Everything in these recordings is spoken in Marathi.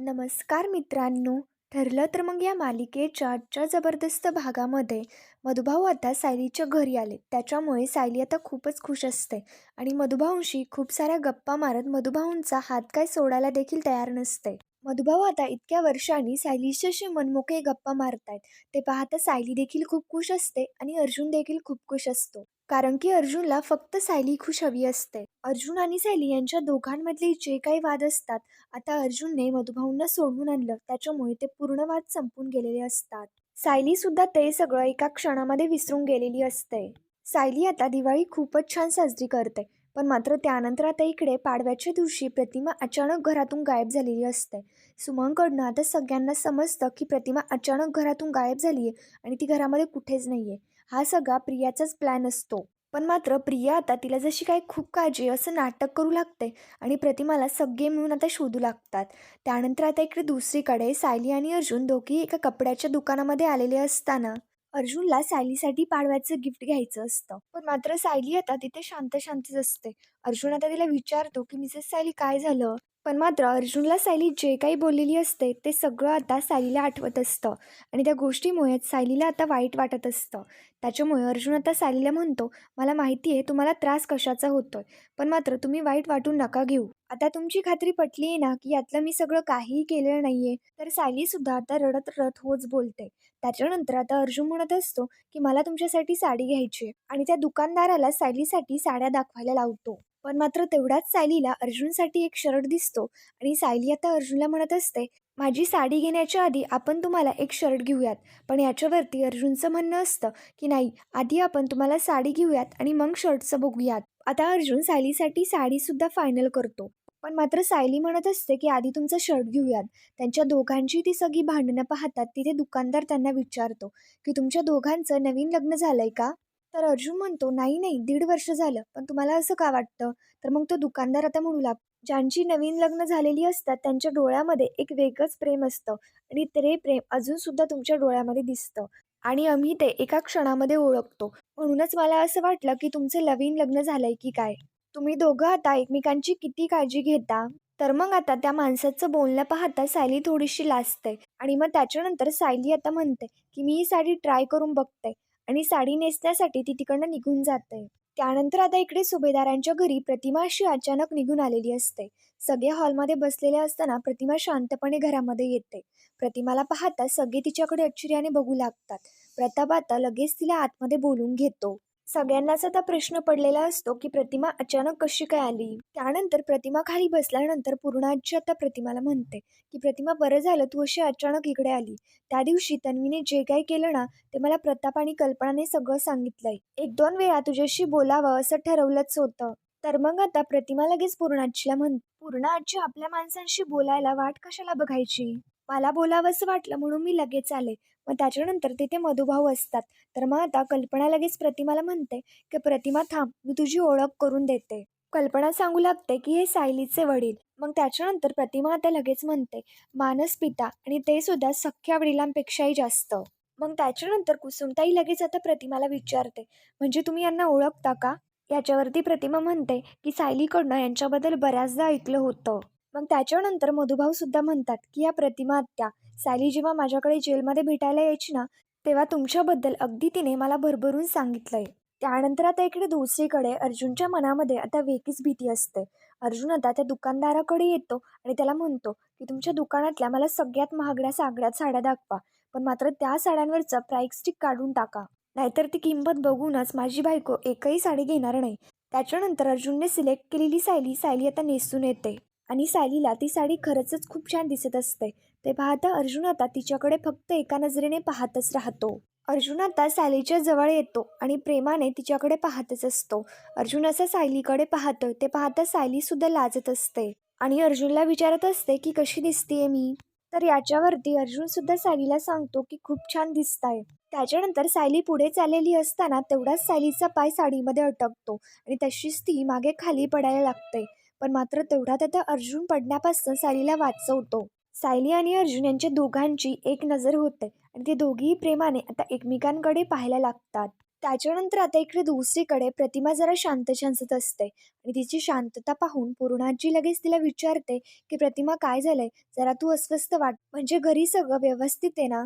नमस्कार मित्रांनो. ठरलं तर मग या मालिकेच्या आजच्या जबरदस्त भागामध्ये मधुभाऊ आता सायलीच्या घरी आले. त्याच्यामुळे सायली आता खूपच खुश असते आणि मधुभाऊंशी खूप साऱ्या गप्पा मारत मधुभाऊंचा हात काय सोडायला देखील तयार नसते. मधुभाऊ आता इतक्या वर्षांनी सायलीच्याशी असे मनमोकळे गप्पा मारतायत. ते पाहता सायली देखील खूप खुश असते आणि अर्जुन देखील खूप खुश असतो. कारण की अर्जुनला फक्त सायली खुश हवी असते. अर्जुन आणि सायली यांच्या दोघांमधले जे काही वाद असतात आता अर्जुनने मधुभाऊंना सोडवून आणलं. त्याच्यामुळे ते पूर्ण वाद संपून गेलेले असतात. सायली सुद्धा ते सगळं एका क्षणामध्ये विसरून गेलेली असते. सायली आता दिवाळी खूपच छान साजरी करते पण मात्र त्यानंतर आता इकडे पाडव्याच्या दिवशी प्रतिमा अचानक घरातून गायब झालेली असते. सुमनकडनं आता सगळ्यांना समजतं की प्रतिमा अचानक घरातून गायब झाली आहे आणि ती घरामध्ये कुठेच नाही आहे हा सगळा प्रियाचाच प्लॅन असतो. पण मात्र प्रिया आता तिला जशी काही खूप काळजी असं नाटक करू लागते आणि प्रतिमाला सगळे मिळून आता शोधू लागतात. त्यानंतर आता इकडे दुसरीकडे सायली आणि अर्जुन दोघी एका कपड्याच्या दुकानामध्ये आलेले असताना अर्जुनला सायलीसाठी पाडव्याचं गिफ्ट घ्यायचं असतं. पण मात्र सायली आता तिथे शांत शांतच असते. अर्जुन आता तिला विचारतो की मिसेस सायली काय झालं? पण मात्र अर्जुनला सायली जे काही बोललेली असते ते सगळं आता सायलीला आठवत असतं. आणि त्या गोष्टीमुळे सायलीला आता वाईट वाटत असतं. त्याच्यामुळे अर्जुन आता सायलीला म्हणतो मला माहिती आहे तुम्हाला त्रास कशाचा होतोय पण मात्र तुम्ही वाईट वाटून नका घेऊ. आता तुमची खात्री पटली आहे ना की यातलं मी सगळं काहीही केलेलं नाहीये तर सायलीसुद्धा आता रडत रडत होच बोलते. त्याच्यानंतर आता अर्जुन म्हणत असतो की मला तुमच्यासाठी साडी घ्यायची आहे. आणि त्या दुकानदाराला सायलीसाठी साड्या दाखवायला लावतो. पण मात्र तेवढ्याच सायलीला अर्जुनसाठी एक शर्ट दिसतो आणि सायली आता अर्जुनला म्हणत असते माझी साडी घेण्याच्या आधी आपण तुम्हाला एक शर्ट घेऊयात. पण याच्यावरती अर्जुनचं म्हणणं असतं की नाही आधी आपण तुम्हाला साडी घेऊयात आणि मग शर्टचं बघूयात. आता अर्जुन सायलीसाठी साडीसुद्धा फायनल करतो. पण मात्र सायली म्हणत असते की आधी तुमचं शर्ट घेऊयात. त्यांच्या दोघांची ती सगळी भांडणं पाहतात तिथे दुकानदार त्यांना विचारतो की तुमच्या दोघांचं नवीन लग्न झालंय का? तर अर्जुन म्हणतो नाही नाही दीड वर्ष झालं पण तुम्हाला असं का वाटतं? तर मग तो दुकानदार आता म्हणू लाग ज्यांची नवीन लग्न झालेली असतात त्यांच्या डोळ्यामध्ये एक वेगळंच प्रेम असतं आणि ते प्रेम अजूनसुद्धा तुमच्या डोळ्यामध्ये दिसतं आणि आम्ही ते एका क्षणामध्ये ओळखतो. म्हणूनच मला असं वाटलं की तुमचं नवीन लग्न झालंय की काय? तुम्ही दोघं आता एकमेकांची किती काळजी घेता? तर मग आता त्या माणसाचं बोलणं पाहता सायली थोडीशी लाजते आणि मग त्याच्यानंतर सायली आता म्हणते की मी ही साडी ट्राय करून बघते. आणि साडी नेसण्यासाठी ती तिकडनं निघून जाते. त्यानंतर आता इकडे सुभेदारांच्या घरी प्रतिमा अशी अचानक निघून आलेली असते. सगळे हॉलमध्ये बसलेले असताना प्रतिमा शांतपणे घरामध्ये येते. प्रतिमाला पाहता सगळे तिच्याकडे आश्चर्याने बघू लागतात. प्रताप आता लगेच तिला आतमध्ये बोलून घेतो. सगळ्यांनाच आता प्रश्न पडलेला असतो की प्रतिमा अचानक कशी काय आली? त्यानंतर प्रतिमा खाली बसल्यानंतर पूर्णाजी आता प्रतिमाला म्हणते की प्रतिमा बरं झालं तू अशी अचानक इकडे आली. त्या दिवशी तन्वीने जे काही केलं ना ते मला प्रताप आणि कल्पनाने सगळं सांगितलंय. एक दोन वेळा तुझ्याशी बोलावं असं ठरवलंच होतं. तर मग आता प्रतिमा लगेच पूर्णाजीला म्हण पूर्णाजी आपल्या माणसांशी बोलायला वाट कशाला बघायची? मला बोलावंसं वाटलं म्हणून मी लगेच आले. मग त्याच्यानंतर तिथे मधुभाऊ असतात. तर मग आता कल्पना लगेच प्रतिमाला म्हणते की प्रतिमा थांब मी तुझी ओळख करून देते. कल्पना सांगू लागते की हे सायलीचे वडील. मग त्याच्यानंतर प्रतिमा आता लगेच म्हणते मानस पिता आणि ते सुद्धा सख्या वडिलांपेक्षाही जास्त. मग त्याच्यानंतर कुसुमताई लगेच आता प्रतिमाला विचारते म्हणजे तुम्ही यांना ओळखता का? याच्यावरती प्रतिमा म्हणते की सायलीकडनं यांच्याबद्दल बऱ्याचदा ऐकलं होतं. मग त्याच्यानंतर मधुभाऊ सुद्धा म्हणतात की या प्रतिमा आत्या सॅली जेव्हा माझ्याकडे जेलमध्ये भेटायला यायची ना तेव्हा तुमच्याबद्दल अगदी तिने मला भरभरून सांगितलंय. त्यानंतर आता इकडे दुसरीकडे अर्जुनच्या मनामध्ये आता वेगळीच भीती असते. अर्जुन आता त्या दुकानदाराकडे येतो आणि त्याला म्हणतो की तुमच्या दुकानातल्या मला सगळ्यात महागड्या सागड्यात साड्या दाखवा पण मात्र त्या साड्यांवरचं प्राईस स्टिक काढून टाका. नाहीतर ती किंमत बघूनच माझी बायको एकही साडी घेणार नाही. त्याच्यानंतर अर्जुनने सिलेक्ट केलेली सायली सायली आता नेसून येते. आणि सायलीला ती साडी खरंच खूप छान दिसत असते. ते पाहता अर्जुन आता तिच्याकडे फक्त एका नजरेने पाहतच राहतो. अर्जुन आता सायलीच्या जवळ येतो आणि प्रेमाने तिच्याकडे पाहतच असतो. अर्जुन असं सायलीकडे पाहतोय ते पाहता सायलीसुद्धा लाजत असते. आणि अर्जुनला विचारत असते की कशी दिसतीये मी? तर याच्यावरती अर्जुन सुद्धा सायलीला सांगतो की खूप छान दिसताय. त्याच्यानंतर सायली पुढे चाललेली असताना तेवढाच सायलीचा पाय साडीमध्ये अटकतो आणि तशीच ती मागे खाली पडायला लागते. पण मात्र तेवढ्यात आता अर्जुन पडण्यापासून सायलीला वाचवतो. सायली आणि अर्जुन यांच्या दोघांची एक नजर होते आणि ते दोघेही प्रेमाने आता एकमेकांकडे पाहायला लागतात. त्याच्यानंतर आता इकडे दुसरीकडे प्रतिमा जरा शांत शांतत असते आणि तिची शांतता पाहून पूर्णाजी लगेच तिला विचारते की प्रतिमा काय झालंय? जरा तू अस्वस्थ वाट. म्हणजे घरी सगळं व्यवस्थित आहे ना?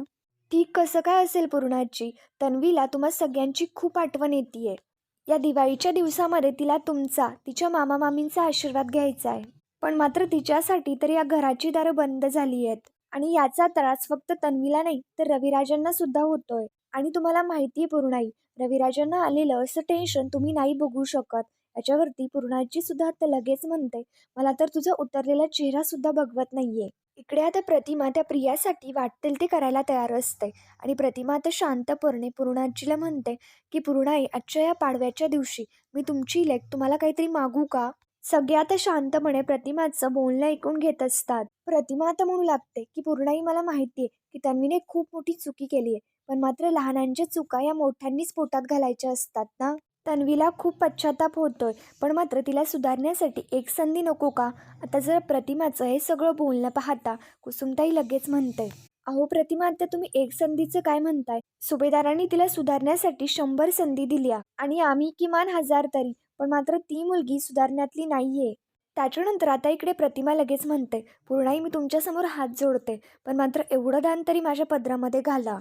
ठीक कसं काय असेल पूर्णाजी? तन्वीला तुम्हा सगळ्यांची खूप आठवण येते या दिवाळीच्या दिवसामध्ये तिला तुमचा तिच्या मामा मामींचा आशीर्वाद घ्यायचा आहे. पण मात्र तिच्यासाठी तर या घराची दारं बंद झाली आहेत आणि याचा त्रास फक्त तन्वीला नाही तर रविराजांना सुद्धा होतोय. आणि तुम्हाला माहिती आहे पूर्णाई रविराजांना आलेलं असं टेन्शन तुम्ही नाही बघू शकत. याच्यावरती पूर्णाची सुद्धा आता लगेच म्हणते मला तर तुझा उतरलेला चेहरा सुद्धा बघवत नाहीये. इकडे आता प्रतिमा त्या प्रियासाठी वाटतील ते करायला तयार असते. आणि प्रतिमा आता शांतपणे पूर्णाजीला म्हणते की पूर्णाई आजच्या या पाडव्याच्या दिवशी मी तुमची लेख तुम्हाला काहीतरी मागू का? सगळ्यात शांतपणे प्रतिमाचं बोलणं ऐकून घेत असतात. प्रतिमा आता म्हणू लागते की पूर्णाई मला माहिती आहे की तन्वीने खूप मोठी चुकी केली आहे पण मात्र लहानांच्या चुका या मोठ्यांनीच पोटात घालायच्या असतात ना? तन्वीला खूप पश्चाताप होतोय पण मात्र तिला सुधारण्यासाठी एक संधी नको का? आता जर प्रतिमाचं हे सगळं बोलणं पाहता कुसुमताई लगेच म्हणते अहो प्रतिमा आता तुम्ही एक संधीचं काय म्हणताय? सुभेदारांनी तिला सुधारण्यासाठी शंभर संधी दिल्या आणि आम्ही किमान हजार तरी. पण मात्र ती मुलगी सुधारण्यातली नाही आहे त्याच्यानंतर आता इकडे प्रतिमा लगेच म्हणते पूर्णाई मी तुमच्यासमोर हात जोडते पण मात्र एवढं दान तरी माझ्या पदरामध्ये घाला.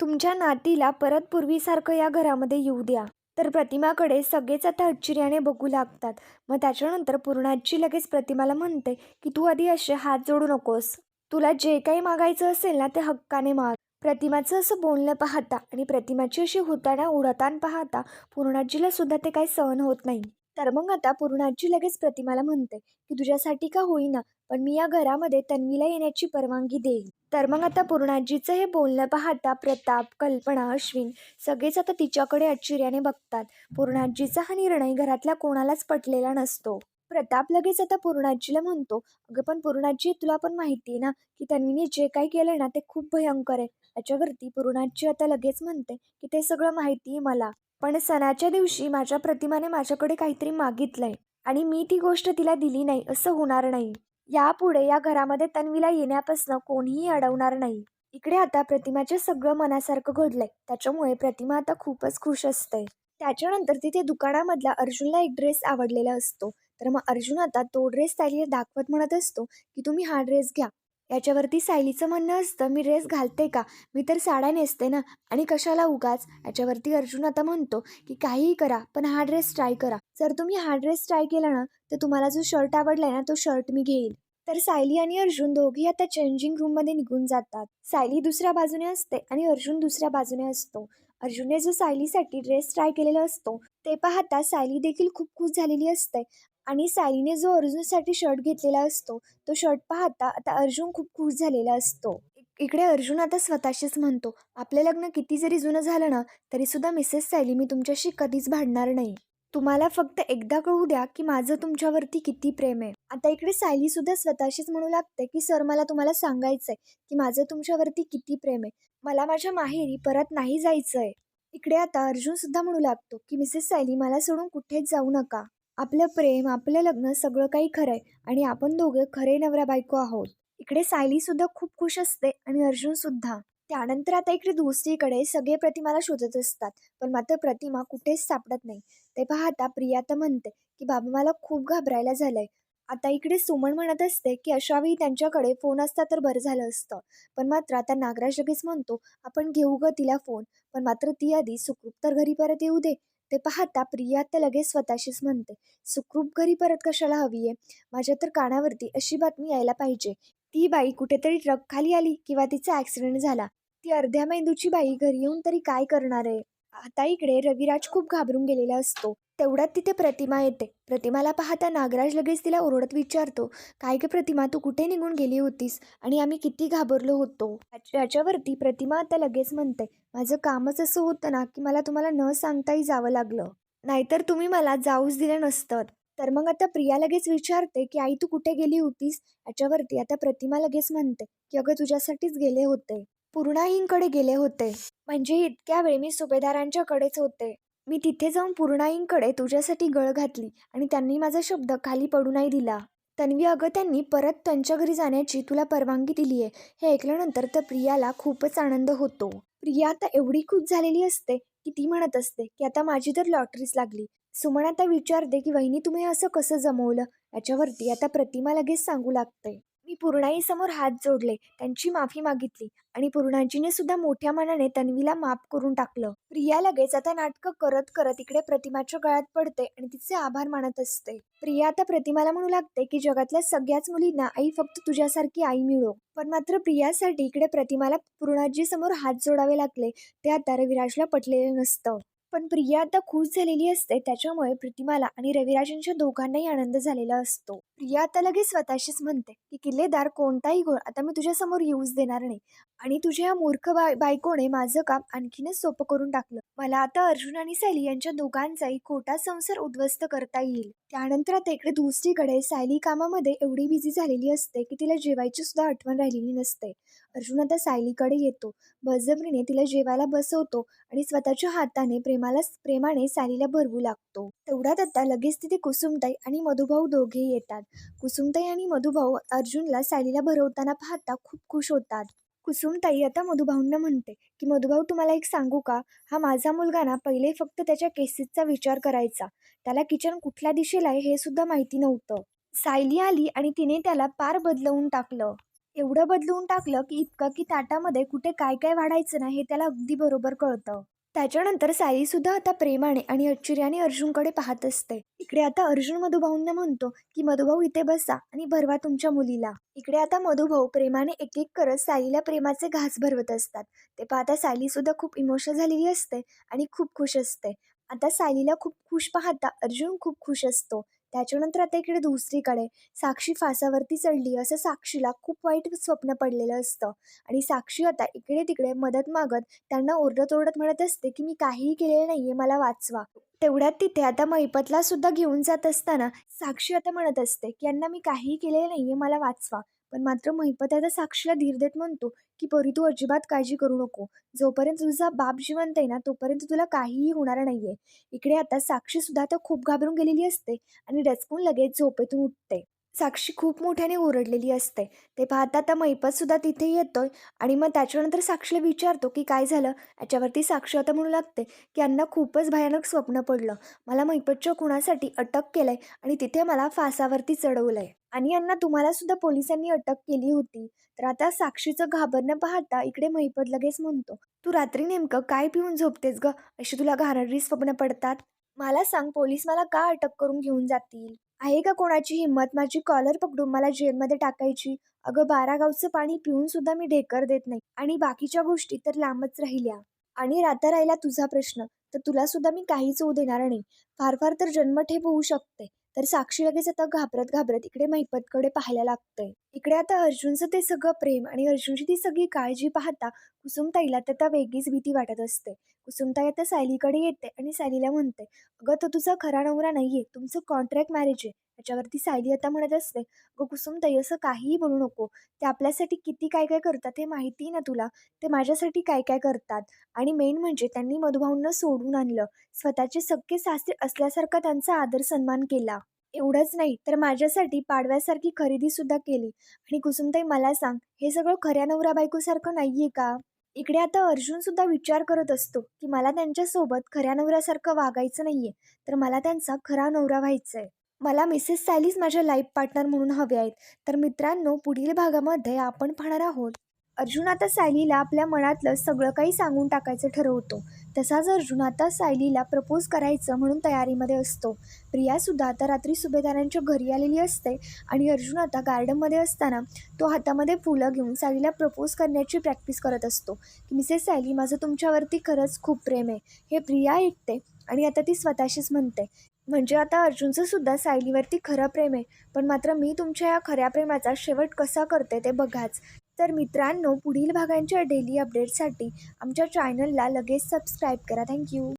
तुमच्या नातीला परत पूर्वीसारखं या घरामध्ये येऊ द्या तर प्रतिमाकडे सगळेच आता आश्चर्याने बघू लागतात. मग त्याच्यानंतर पूर्णाची लगेच प्रतिमाला म्हणते की तू आधी असे हात जोडू नकोस. तुला जे काही मागायचं असेल ना ते हक्काने माग. प्रतिमाचं असं बोलणं पाहता आणि प्रतिमाची अशी होताना उडतान पाहता पूर्णाजीला सुद्धा ते काही सहन होत नाही. तर मग आता पूर्णाजी लगेच प्रतिमाला म्हणते की तुझ्यासाठी का होईना पण मी या घरामध्ये तन्वीला येण्याची परवानगी देईन. तर मग आता पूर्णाजीचं हे बोलणं पाहता प्रताप कल्पना अश्विन सगळेच आता तिच्याकडे आश्चर्याने बघतात. पूर्णाजीचा हा निर्णय घरातल्या कोणालाच पटलेला नसतो. प्रताप लगेच आता पूर्णाजीला म्हणतो अगं पण पूर्णाजी तुला पण माहिती आहे ना की तन्वीने जे काही केलं ना ते खूप भयंकर आहे. याच्यावरती पूर्णाजी आता लगेच म्हणते की ते सगळं माहिती आहे मला. पण सणाच्या दिवशी माझ्या प्रतिमाने माझ्याकडे काहीतरी मागितलंय आणि मी ती गोष्ट तिला दिली नाही असं होणार नाही. यापुढे या घरामध्ये तन्वीला येण्यापासून कोणीही अडवणार नाही. इकडे आता प्रतिमाचे सगळं मनासारखं घडलंय. त्याच्यामुळे प्रतिमा आता खूपच खुश असते. त्याच्यानंतर तिथे दुकानामधला अर्जुनला एक ड्रेस आवडलेला असतो. तर मग अर्जुन आता तो ड्रेस त्याला दाखवत म्हणत असतो की तुम्ही हा ड्रेस घ्या. याच्यावरती सायलीचं म्हणणं असतं मी ड्रेस घालते का? मी तर साड्या नेसते ना? आणि कशाला उगाच? याच्यावरती अर्जुन आता म्हणतो की काहीही करा पण हा ड्रेस ट्राय करा. जर तुम्ही हा ड्रेस ट्राय केला ना तर तुम्हाला जो शर्ट आवडलाय ना तो शर्ट मी घेईल. तर सायली आणि अर्जुन दोघी आता चेंजिंग रूममध्ये निघून जातात. सायली दुसऱ्या बाजूने असते आणि अर्जुन दुसऱ्या बाजूने असतो. अर्जुनने जो सायलीसाठी ड्रेस ट्राय केलेला असतो ते पाहता सायली देखील खूप खुश झालेली असते. आणि सायलीने जो अर्जुनसाठी शर्ट घेतलेला असतो तो शर्ट पाहता आता अर्जुन खूप खुश झालेला असतो. इकडे अर्जुन आता स्वतःशीच म्हणतो आपलं लग्न किती जरी जुनं झालं ना तरी सुद्धा मिसेस सायली मी तुमच्याशी कधीच भांडणार नाही. तुम्हाला फक्त एकदा कळू द्या की माझं तुमच्यावरती किती प्रेम आहे. आता इकडे सायली सुद्धा स्वतःशीच म्हणू लागते की सर मला तुम्हाला सांगायचंय की माझं तुमच्यावरती किती प्रेम आहे. मला माझ्या माहेरी परत नाही जायचंय. इकडे आता अर्जुन सुद्धा म्हणू लागतो की मिसेस सायली मला सोडून कुठेच जाऊ नका. आपलं प्रेम आपलं लग्न सगळं काही खरंय आणि आपण दोघं खरे नवरा बायको आहोत. इकडे सायली सुद्धा खूप खुश असते आणि अर्जुन सुद्धा. त्यानंतर आता इकडे दुसरीकडे सगळे प्रतिमाला शोधत असतात पण मात्र प्रतिमा कुठेच सापडत नाही. ते पाहता प्रिया तर म्हणते की बाबा मला खूप घाबरायला झालंय. आता इकडे सुमन म्हणत असते की अशावेळी त्यांच्याकडे फोन असता तर बरं झालं असतं. पण मात्र आता नागराज लगेच म्हणतो आपण घेऊ ग तिला फोन. पण मात्र ती आधी सुखरूप तर घरी परत येऊ दे. ते पाहता प्रिया तर लगेच स्वतःशीच म्हणते सुखरूप घरी परत कशाला हवी आहे माझ्या तर कानावरती अशी बातमी यायला पाहिजे. ती बाई कुठेतरी ट्रक खाली आली किंवा तिचा ॲक्सिडेंट झाला. ती अर्ध्या मेंदूची बाई घरी येऊन तरी काय करणार आहे? आता इकडे रविराज खूप घाबरून गेलेला असतो. तेवढ्यात तिथे प्रतिमा येते. प्रतिमाला पाहता नागराज लगेच तिला ओरडत विचारतो काय ग प्रतिमा तू कुठे निघून गेली होतीस? आणि आम्ही किती घाबरलो होतो. याच्यावरती प्रतिमा आता लगेच म्हणते माझं कामच असं होतं ना की मला तुम्हाला न सांगताही जावं लागलं. नाहीतर तुम्ही मला जाऊच दिलं नसतं. तर मग आता प्रिया लगेच विचारते की आई तू कुठे गेली होतीस? याच्यावरती आता प्रतिमा लगेच म्हणते की अगं तुझ्यासाठीच गेले होते. पूर्णाईंकडे गेले होते. म्हणजे इतक्या वेळ मी सुभेदारांच्याकडेच होते. मी तिथे जाऊन पूर्णाईंकडे तुझ्यासाठी गळ घातली आणि त्यांनी माझा शब्द खाली पडू नाही दिला. तन्वी अगं त्यांनी परत त्यांच्या घरी जाण्याची तुला परवानगी दिली आहे हे ऐकल्यानंतर तर प्रियाला खूपच आनंद होतो. प्रिया आता एवढी खुश झालेली असते की ती म्हणत असते की आता माझी तर लॉटरीच लागली. सुमन आता विचारते की वहिनी तुम्ही असं कसं जमवलं? याच्यावरती आता प्रतिमा लगेच सांगू लागते. मी पूर्णाईसमोर हात जोडले त्यांची माफी मागितली आणि पूर्णाजीने सुद्धा मोठ्या मनाने तन्वीला माफ करून टाकलं. प्रिया लगेच आता नाटकं करत करत इकडे प्रतिमाच्या गळ्यात पडते आणि तिचे आभार मानत असते. प्रिया आता प्रतिमाला म्हणू लागते की जगातल्या सगळ्याच मुलींना आई फक्त तुझ्यासारखी आई मिळो. पण मात्र प्रियासाठी इकडे प्रतिमाला पूर्णाजी समोर हात जोडावे लागले ते आता रविराजला पटलेलं नसतं. पण प्रिया आता खुश झालेली असते त्याच्यामुळे प्रतिमाला आणि रविराजांच्या दोघांनाही आनंद झालेला असतो. प्रिया आता लगेच स्वतःशीच म्हणते की किल्लेदार कोणताही गोळ आता मी तुझ्या समोर येऊच देणार नाही. आणि तुझ्या या मूर्ख बाय बायकोने माझं काम आणखीनच सोपं करून टाकलं. मला आता अर्जुन आणि सायली यांच्या दोघांचाही खोटा संसार उद्ध्वस्त करता येईल. त्यानंतर आता इकडे दुसरीकडे सायली कामामध्ये एवढी बिझी झालेली असते की तिला जेवायची सुद्धा आठवण राहिलेली नसते. अर्जुन आता सायलीकडे येतो. बजबरीने तिला जेवायला बसवतो आणि स्वतःच्या हाताने प्रेम प्रेमालाच प्रेमाने सायलीला भरवू लागतो. तेवढ्यात आता लगेच तिथे कुसुमताई आणि मधुभाऊ दोघे येतात. कुसुमताई आणि मधुभाऊ अर्जुनला सायलीला भरवताना पाहता खूप खुश होतात. कुसुमताई आता मधुभाऊंना म्हणते की मधुभाऊ तुम्हाला एक सांगू का? हा माझा मुलगा ना पहिले फक्त त्याच्या केसेसचा विचार करायचा. त्याला किचन कुठल्या दिशेला आहे हे सुद्धा माहिती नव्हतं. सायली आली आणि तिने त्याला पार बदलवून टाकलं. एवढं बदलवून टाकलं की इतकं की ताटामध्ये कुठे काय काय वाढायचं ना हे त्याला अगदी बरोबर कळतं. त्याच्यानंतर साई सुद्धा आता प्रेमाने आणि आश्चर्याने अर्जुनकडे पाहत असते. इकडे आता अर्जुन मधुभाऊंना म्हणतो की मधुभाऊ इथे बसा आणि भरवा तुमच्या मुलीला. इकडे आता मधुभाऊ प्रेमाने एक एक करत साईला प्रेमाचे घास भरवत असतात. ते पाहता सायली सुद्धा खूप इमोशनल झालेली असते आणि खूप खुश असते. आता सायलीला खूप खुश पाहता अर्जुन खूप खुश असतो. त्याच्यानंतर आता इकडे दुसरीकडे साक्षी फासावरती चढली. असं साक्षीला खूप वाईट स्वप्न पडलेलं असतं. आणि साक्षी आता इकडे तिकडे मदत मागत त्यांना ओरडत ओरडत म्हणत असते की मी काहीही केलेलं नाहीये मला वाचवा. तेवढ्यात तिथे आता महिपतला सुद्धा घेऊन जात असताना साक्षी आता म्हणत असते की यांना मी काहीही केलेलं नाहीये मला वाचवा. पण मात्र महिपत आता साक्षीला धीर देत म्हणतो की परी तू अजिबात काळजी करू नको. जोपर्यंत तुझा बाप जिवंत आहे ना तोपर्यंत तुला काहीही होणार नाहीये. इकडे आता साक्षी सुद्धा खूप घाबरून गेलेली असते आणि डचकून लगेच झोपेतून उठते. साक्षी खूप मोठ्याने ओरडलेली असते. ते पाहता आता मैपतसुद्धा तिथे तिथे येतोय आणि मग त्याच्यानंतर साक्षीला विचारतो की काय झालं? याच्यावरती साक्षी आता म्हणू लागते की यांना खूपच भयानक स्वप्न पडलं. मला मैपतच्या खुणासाठी अटक केलंय आणि तिथे मला फासावरती चढवलंय. आणि यांना तुम्हाला सुद्धा पोलिसांनी अटक केली होती. तर आता साक्षीचं घाबरणं पाहता इकडे महिपत लगेच म्हणतो तू रात्री नेमकं काय पिऊन झोपतेस ग? अशी तुला घाणेरडी स्वप्न पडतात? मला सांग पोलीस मला का अटक करून घेऊन जातील? आहे का कोणाची हिंमत? माझी कॉलर पकडून मला जेलमध्ये टाकायची. अगं बारा गावचं पाणी पिऊन सुद्धा मी ढेकर देत नाही. आणि बाकीच्या गोष्टी तर लांबच राहिल्या. आणि राता राहिला तुझा प्रश्न. तर तुला सुद्धा मी काहीच होऊ देणार नाही. फार फार तर जन्मठेप होऊ शकते. तर साक्षी लगेच आता घाबरत घाबरत इकडे मैपतकडे पाहायला लागतंय. इकडे आता अर्जुनचं ते सगळं प्रेम आणि अर्जुनची ती सगळी काळजी पाहता कुसुमताईला तर त्या वेगळीच भीती वाटत असते. कुसुमताई आता सायलीकडे येते आणि सायलीला म्हणते अगं तो तुझा खरा नवरा नाही आहे तुमचं कॉन्ट्रॅक्ट मॅरेज आहे. त्याच्यावरती सायली आता म्हणत असते अगं कुसुमताई असं काहीही बोलू नको. ते आपल्यासाठी किती काय काय करतात हे माहिती ना तुला? ते माझ्यासाठी काय काय करतात? आणि मेन म्हणजे त्यांनी मधुभाऊंना सोडून आणलं. स्वतःचे सगळे सासरे असल्यासारखा त्यांचा आदर सन्मान केला. एवढंच नाही तर माझ्यासाठी पाडव्यासारखी खरेदीसुद्धा केली. आणि कुसुमताई मला सांग हे सगळं खऱ्या नवरा बायकोसारखं नाही आहे का? इकडे आता अर्जुनसुद्धा विचार करत असतो की मला त्यांच्यासोबत खऱ्या नवऱ्यासारखं वागायचं नाही आहे तर मला त्यांचा खरा नवरा व्हायचा आहे मला मिसेस सॅलीज माझ्या लाईफ पार्टनर म्हणून हवे आहेत. तर मित्रांनो पुढील भागामध्ये आपण पाहणार आहोत. अर्जुन आता सॅलीला आपल्या मनातलं सगळं काही सांगून टाकायचं ठरवतो. तसाच अर्जुन आता सायलीला प्रपोज करायचं म्हणून तयारीमध्ये असतो. प्रियासुद्धा आता रात्री सुभेदारांच्या घरी आलेली असते आणि अर्जुन आता गार्डनमध्ये असताना तो हातामध्ये फुलं घेऊन सायलीला प्रपोज करण्याची प्रॅक्टिस करत असतो की मिसेस सायली माझं तुमच्यावरती खरंच खूप प्रेम आहे. हे प्रिया ऐकते आणि आता ती स्वतःशीच म्हणते. म्हणजे आता अर्जुनचं सुद्धा सायलीवरती खरं प्रेम आहे. पण मात्र मी तुमच्या या खऱ्या प्रेमाचा शेवट कसा करते ते बघाच. तर मित्रांनो पुढील भागांच्या डेली अपडेटसाठी आमच्या चॅनलला लगेच सबस्क्राईब करा. थँक्यू